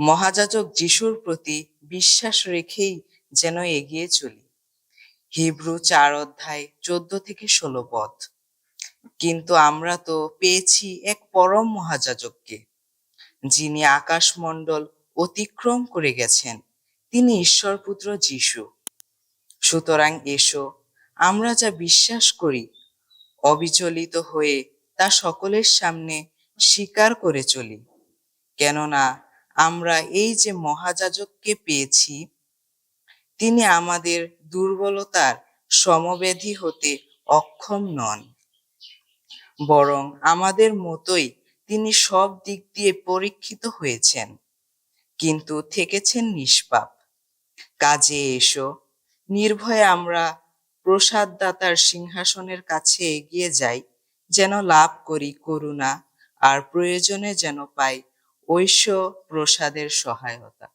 মহাযাজক যিশুর প্রতি বিশ্বাস রেখেই যেন এগিয়ে চলি। হিব্রু চার অধ্যায় চোদ্দ থেকে ষোলো পদ। কিন্তু আমরা তো পেয়েছি এক পরম মহাযাজককে, যিনি আকাশমণ্ডল অতিক্রম করে গেছেন, তিনি ঈশ্বরপুত্র যিশু। সুতরাং এসো, আমরা যা বিশ্বাস করি, অবিচলিত হয়ে তা সকলের সামনে স্বীকার করে চলি। কেননা আমরা এই যে মহাযাজককে পেয়েছি, তিনি আমাদের দুর্বলতার সমব্যাধি হতে অক্ষম নন। বরং আমাদের মতোই তিনি সব দিক দিয়ে পরীক্ষিত হয়েছেন, কিন্তু থেকেছেন নিষ্পাপ। কাজে এসো, নির্ভয়ে আমরা প্রসাদদাতার সিংহাসনের কাছে এগিয়ে যাই, যেন লাভ করি করুণা, আর প্রয়োজনে যেন পাই ঐশ্ব প্রসাদের সহায়তা।